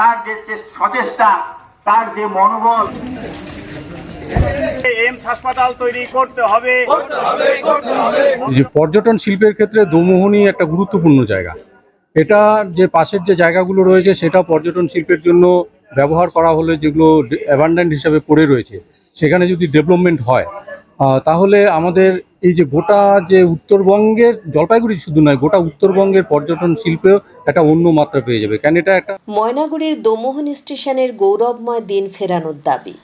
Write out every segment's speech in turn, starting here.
তার যে সচেষ্টা তার যে মনোবল। এইমস হাসপাতাল তৈরি করতে হবে। যে পর্যটন শিল্পের ক্ষেত্রে দোমোহনী একটা গুরুত্বপূর্ণ জায়গা। এটা যে পাশের যে জায়গাগুলো রয়েছে সেটা পর্যটন শিল্পের জন্য ব্যবহার করা হলে যেগুলো অ্যাবান্ডেন্ট হিসাবে পড়ে রয়েছে সেখানে যদি ডেভেলপমেন্ট হয় তাহলে আমাদের এই যে গোটা যে উত্তরবঙ্গের, জলপাইগুড়ি শুধু নয়, গোটা উত্তরবঙ্গের পর্যটন শিল্পেও একটা অন্য মাত্রা পেয়ে যাবে। কেন এটা একটা ময়নাগুড়ির দোমোহন স্টেশনের গৌরবময় দিন ফেরানোর দাবি।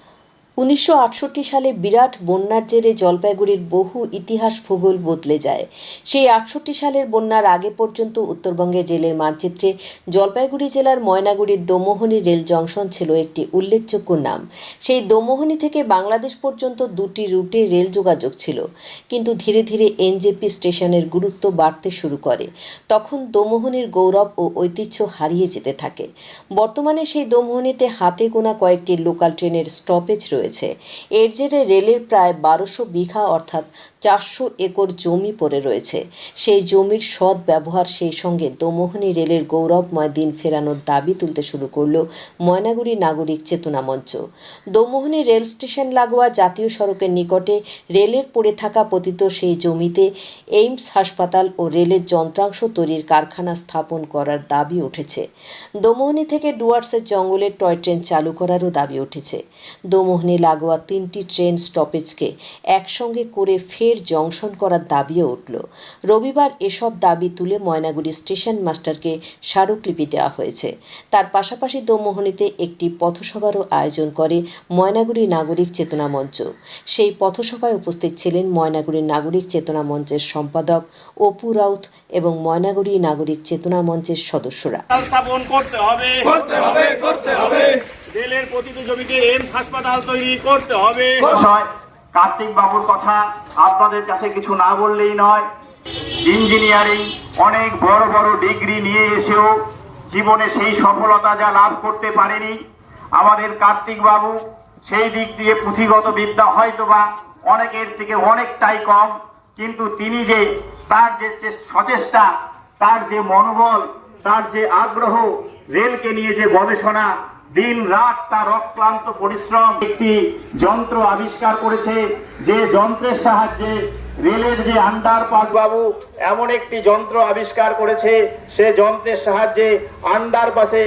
উনিশশো আটষট্টি সালে বিরাট বন্যার জেরে জলপাইগুড়ির বহু ইতিহাস ভূগোল বদলে যায়। সেই আটষট্টি সালের বন্যার আগে পর্যন্ত উত্তরবঙ্গের রেলের মানচিত্রে জলপাইগুড়ি জেলার ময়নাগুড়ির দোমোহনী রেল জংশন ছিল একটি উল্লেখযোগ্য নাম। সেই দোমোহনী থেকে বাংলাদেশ পর্যন্ত দুটি রুটে রেল যোগাযোগ ছিল, কিন্তু ধীরে ধীরে এনজেপি স্টেশনের গুরুত্ব বাড়তে শুরু করে। তখন দোমোহনীর গৌরব ও ঐতিহ্য হারিয়ে যেতে থাকে। বর্তমানে সেই দোমোহনীতে হাতে গোনা কয়েকটি লোকাল ট্রেনের স্টপেজ রয়েছে। এর জেরে রেলের প্রায় বারোশো বিঘা অর্থাৎ চারশো একর জমি পড়ে রয়েছে। সেই জমির সৎ ব্যবহার সেই সঙ্গে দোমোহনী রেলের গৌরবময় দিন ফেরানোর দাবি তুলতে শুরু করল ময়নাগুড়ি নাগরিক চেতনা মঞ্চ। দোমোহনী রেল স্টেশন লাগোয়া জাতীয় সড়কের নিকটে রেলের পড়ে থাকা পতিত সেই জমিতে এইমস হাসপাতাল ও রেলের যন্ত্রাংশ তৈরির কারখানা স্থাপন করার দাবি উঠেছে। দোমোহনী থেকে ডুয়ার্সের জঙ্গলে টয় ট্রেন চালু করারও দাবি উঠেছে। দোমোহনী লাগোয়া তিনটি ট্রেন স্টপেজকে একসঙ্গে করে ফের জংশন করার দাবিও উঠল। রবিবার এসব দাবি তুলে ময়নাগুড়ি স্টেশন মাস্টারকে স্মারকলিপি দেওয়া হয়েছে। তার পাশাপাশি দোমোহনীতে একটি পথসভারও আয়োজন করে ময়নাগুড়ি নাগরিক চেতনা মঞ্চ। সেই পথসভায় উপস্থিত ছিলেন ময়নাগুড়ি নাগরিক চেতনা মঞ্চের সম্পাদক অপু রাউত এবং ময়নাগুড়ি নাগরিক চেতনা মঞ্চের সদস্যরা। স্থাপন করতে হবে। করতে হবে করতে হবে। রেলের প্রতিটি জমিতে এইমস হাসপাতাল তৈরি করতে হবে। কার্তিক বাবুর কথা আপনাদের কাছে কিছু না বললেই নয়। ইঞ্জিনিয়ারিং অনেক বড় বড় ডিগ্রি নিয়ে এসেও জীবনে সেই সফলতা যা লাভ করতে পারেনি। আমাদের কার্তিক বাবু সেই দিক দিয়ে পুঁথিগত বিদ্যা হয়তোবা অনেকের থেকে অনেকটাই কম, কিন্তু তিনি যে তার যে সচেষ্টা, তার যে মনোবল, তার যে আগ্রহ, রেলকে নিয়ে যে গবেষণা দিন রাত তার অক্লান্ত পরিশ্রম। একটি যন্ত্র আবিষ্কার করেছে যে যন্ত্রের সাহায্যে রেলের যে আন্ডার পাস বাবু, এমন একটি যন্ত্র আবিষ্কার করেছে, সে যন্ত্রের সাহায্যে আন্ডার পাসে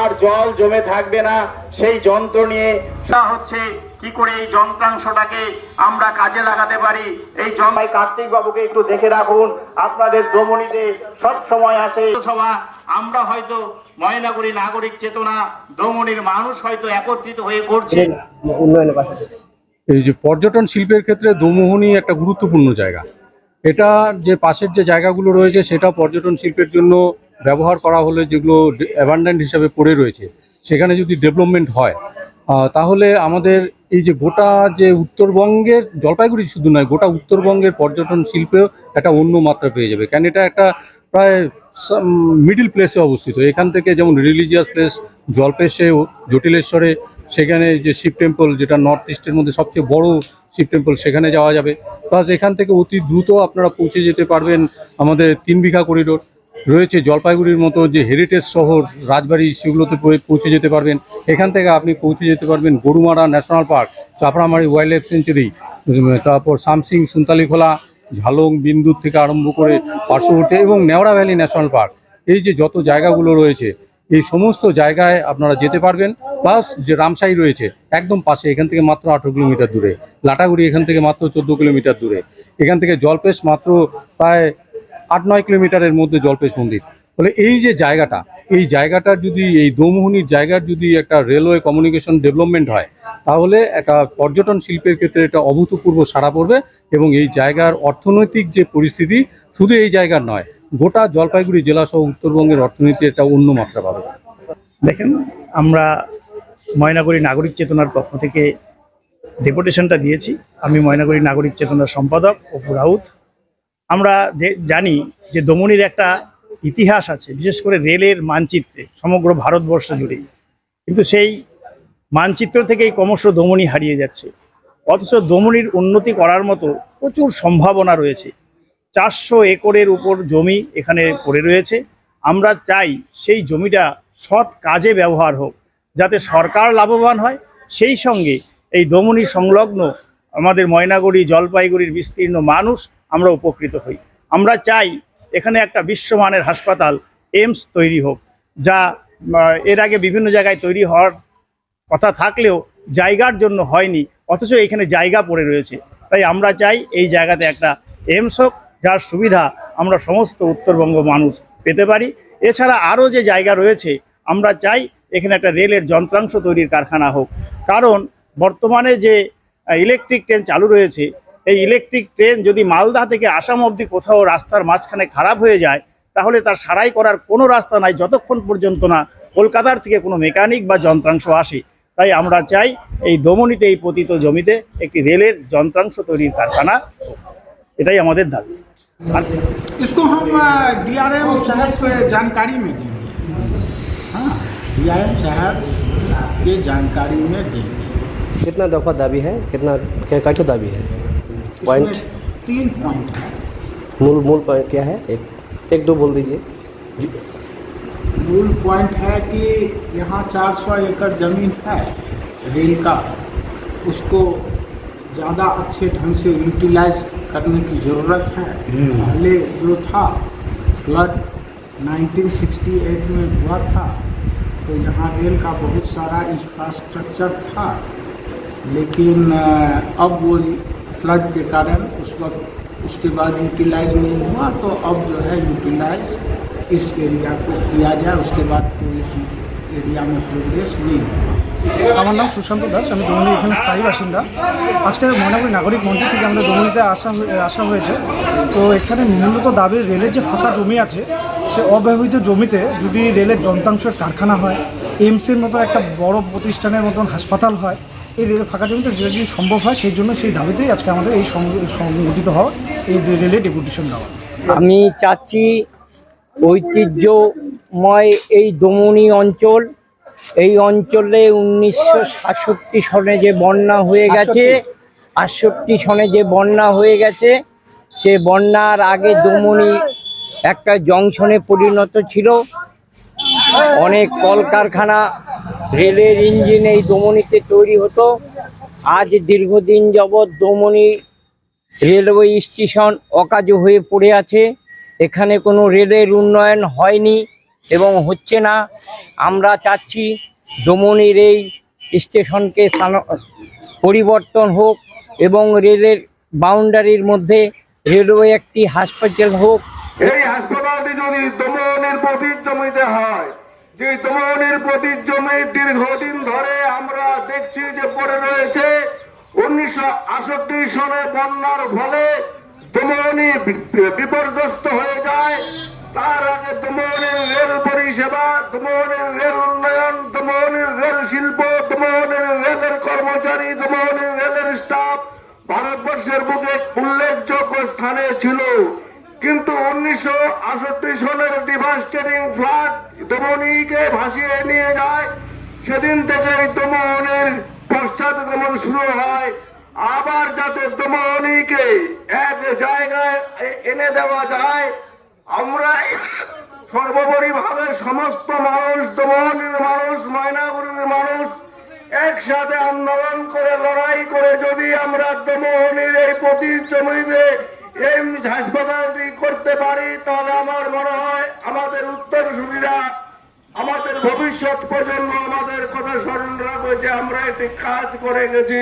আর জল জমে থাকবে না। সেই যন্ত্র নিয়ে তা হচ্ছে কি করে এই যন্ত্রাংশটাকে আমরা কাজে লাগাতে পারি? এই জন্মাই কার্তিক বাবুকে একটু দেখে রাখুন, আপনাদের দমনিতে সব সময় আসে। সভা, আমরা হয়তো ময়নাগুড়ি নাগরিক চেতনা দমনির মানুষ হয়তো একত্রিত হয়ে করছে। এই যে পর্যটন শিল্পের ক্ষেত্রে দোমোহনী একটা গুরুত্বপূর্ণ জায়গা। এটা যে পাশের যে জায়গাগুলো রয়েছে সেটা পর্যটন শিল্পের জন্য ব্যবহার করা হলে যেগুলো অ্যাবান্ডেন্ট হিসাবে পড়ে রয়েছে সেখানে যদি ডেভেলপমেন্ট হয় তাহলে আমাদের এই যে গোটা যে উত্তরবঙ্গের জলপাইগুড়ি শুধু নয় গোটা উত্তরবঙ্গের পর্যটন শিল্পেও একটা অন্য মাত্রা পেয়ে যাবে। কেন এটা একটা প্রায় মিডিল প্লেসে অবস্থিত। এখান থেকে যেমন রিলিজিয়াস প্লেস জলপেশে, জটিলেশ্বরে, সেখানে যে শিব টেম্পল যেটা নর্থ ইস্টের মধ্যে সবচেয়ে বড় শিব টেম্পল সেখানে যাওয়া যাবে। প্লাস এখান থেকে অতি দ্রুত আপনারা পৌঁছে যেতে পারবেন আমাদের তিন বিঘা করিডোর রয়েছে জলপাইগুড়ির মতো যে হেরিটেজ শহর, রাজবাড়ি, সেগুলোতে পৌঁছে যেতে পারবেন। এখান থেকে আপনি পৌঁছে যেতে পারবেন Gorumara national park, Chapramari wildlife sanctuary তারপর সামসিং সুনতালিখোলা ঝালং বিন্দুর থেকে আরম্ভ করে পার্শ্ববর্তী এবং নেওড়া ভ্যালি ন্যাশনাল পার্ক। এই যে যত জায়গাগুলো রয়েছে, এই সমস্ত জায়গায় আপনারা যেতে পারবেন, প্লাস যে রামসাই রয়েছে, একদম পাশে, এখান থেকে মাত্র আঠেরো কিলোমিটার দূরে। লাটাগুড়ি এখান থেকে মাত্র চোদ্দ কিলোমিটার দূরে। এখান থেকে জলপেশ মাত্র প্রায় আট নয় কিলোমিটারের মধ্যে জলপেশ মন্দির। ফলে এই যে জায়গাটা, এই জায়গাটার যদি, এই দোমোহনির জায়গার যদি একটা রেলওয়ে কমিউনিকেশন ডেভেলপমেন্ট হয়, তাহলে একটা পর্যটন শিল্পের ক্ষেত্রে এটা অভূতপূর্ব সাড়া পড়বে। এবং এই জায়গার অর্থনৈতিক যে পরিস্থিতি, শুধু এই জায়গার নয়, গোটা জলপাইগুড়ি জেলা সহ উত্তরবঙ্গের অর্থনীতি একটা অন্য মাত্রা পাবে। দেখেন, আমরা ময়নাগুড়ি নাগরিক চেতনার পক্ষ থেকে ডেপুটেশনটা দিয়েছি। আমি ময়নাগুড়ি নাগরিক চেতনার সম্পাদক অপু রাউত। আমরা জানি যে দমনির একটা ইতিহাস আছে, বিশেষ করে রেলের মানচিত্রে, সমগ্র ভারতবর্ষ জুড়ে কিন্তু সেই মানচিত্র থেকেই ক্রমশ দমনি হারিয়ে যাচ্ছে। অথচ দমনির উন্নতি করার মতো প্রচুর সম্ভাবনা রয়েছে। চারশো একরের উপর জমি এখানে পড়ে রয়েছে। আমরা চাই সেই জমিটা সৎ কাজে ব্যবহার হোক, যাতে সরকার লাভবান হয়। সেই সঙ্গে এই দমনি সংলগ্ন আমাদের ময়নাগুড়ি, জলপাইগুড়ির বিস্তীর্ণ মানুষ আমরা উপকৃত হই। আমরা চাই এখানে একটা বিশ্বমানের হাসপাতাল, এমস তৈরি হোক, যা এর আগে বিভিন্ন জায়গায় তৈরি হওয়ার কথা থাকলেও জায়গার জন্য হয়নি। অথচ এখানে জায়গা পড়ে রয়েছে। তাই আমরা চাই এই জায়গাতে একটা এমস হোক, যার সুবিধা আমরা সমস্ত উত্তরবঙ্গ মানুষ পেতে পারি। এছাড়া আরও যে জায়গা রয়েছে, আমরা চাই এখানে একটা রেলের যন্ত্রাংশ তৈরির কারখানা হোক। কারণ বর্তমানে যে ইলেকট্রিক ট্রেন চালু রয়েছে, এই ইলেকট্রিক ট্রেন যদি মালদা থেকে আসাম অবধি কোথাও রাস্তার মাঝখানে খারাপ হয়ে যায়, তাহলে তার সারাই করার কোনো রাস্তা নাই, যতক্ষণ পর্যন্ত না কলকাতার থেকে কোনো মেকানিক বা যন্ত্রাংশ আসে। তাই আমরা চাই এই দমনিতে এই পতিত জমিতে একটি রেলের যন্ত্রাংশ তৈরির কারখানা হোক। এটাই আমাদের দাবি আর इसको हम डीआरएम साहब को जानकारी में देंगे हाँ डीआरएम साहब के जानकारी में देंगे कितना दफा दाबी है कितना क्या काठो दाबी है पॉइंट इसमें तीन पॉइंट है मूल मूल पॉइंट क्या है एक एक दो बोल दीजिए जी- मूल पॉइंट है कि यहाँ 400 एकड़ ज़मीन है रेल का। उसको ज़्यादा अच्छे ढंग से यूटिलाइज करने की ज़रूरत है। पहले जो था फ्लड 1968 में हुआ था तो यहाँ रेल का बहुत सारा इंफ्रास्ट्रक्चर था। लेकिन अब वो फ्लड के कारण उस वक्त उसके बाद यूटिलाइज नहीं हुआ तो अब जो है यूटिलाइज इस एरिया को किया जाए उसके बाद कोई इस एरिया में प्रोग्रेस नहीं हुआ আমার নাম সুশান্ত দাস আমি দমনি এখানে স্থায়ী বাসিন্দা আজকে ময়নাগুড়ি নাগরিক মন্ত্রী থেকে আমাদের দমনিতে আসা হয়ে- আসা হয়েছে তো এখানে মূলত দাবি রেলের যে ফাঁকা জমি আছে সে অব্যবহৃত জমিতে যদি রেলের যন্ত্রাংশের কারখানা হয় এইমসের মতো একটা বড় প্রতিষ্ঠানের মতন হাসপাতাল হয় এই রেলের ফাঁকা জমিতে যদি সম্ভব হয় সেই জন্য সেই দাবিতেই আজকে আমাদের এই সং- সংগঠিত হওয়া এই রেলে ডেপুটেশন দেওয়া আমি চাচ্ছি ঐতিহ্যময় এই দমনি অঞ্চল। এই অঞ্চলে উনিশশো সাতষট্টি সনে যে বন্যা হয়ে গেছে আটষট্টি সনে যে বন্যা হয়ে গেছে, সে বন্যার আগে দমনি একটা জংশনে পরিণত ছিল। অনেক কলকারখানা, রেলের ইঞ্জিন এই দমনিতে তৈরি হতো। আজ দীর্ঘদিন যাবৎ দমনি রেলওয়ে স্টেশন অকাজ হয়ে পড়ে আছে। এখানে কোনো রেলের উন্নয়ন হয়নি এবং হচ্ছে না। আমরা চাচ্ছি দমনির এই স্টেশনকে পরিবর্তন হোক এবং রেলের বাউন্ডারির মধ্যে রেলওয়ে একটি হাসপাতাল হোক। এই হাসপাতালটি যদি দমনের পতির জমিতে হয়, যে দমনের পতির জমি দীর্ঘদিন ধরে আমরা দেখছি যে পড়ে রয়েছে। উনিশশো সনে বন্যার ফলে দমনি বিপর্যস্ত হয়ে যায়। তার আগে দমনের রেল পরিষেবা দমনের রেল উন্নয়ন দমনের রেল শিল্প দমনের রেলের কর্মচারী দমনের রেলের স্টাফ ভারতবর্ষের বুকে উল্লেখযোগ্য স্থানে ছিল। কিন্তু উনিশশো আষট্টি সনের ডিভাস্টেটিং ফ্লাড দমনিকে ভাসিয়ে নিয়ে যায়। সেদিন থেকে দমনের পশ্চাৎগমন শুরু হয়। আবার যাতে দমনিকে এক জায়গায় এনে দেওয়া যায়, আমরা সর্বোপরি ভাবে সমস্ত মানুষ, দমনের মানুষ ময়নাগুড়ির মানুষ একসাথে আন্দোলন করে, লড়াই করে যদি আমরা দমনের এই পতির জমিতে এইমস হাসপাতালটি করতে পারি, তাহলে আমার মনে হয় আমাদের উত্তর সুবিধা, আমাদের ভবিষ্যৎ প্রজন্ম আমাদের কথা স্মরণ রাখবে যে আমরা একটি কাজ করে গেছি।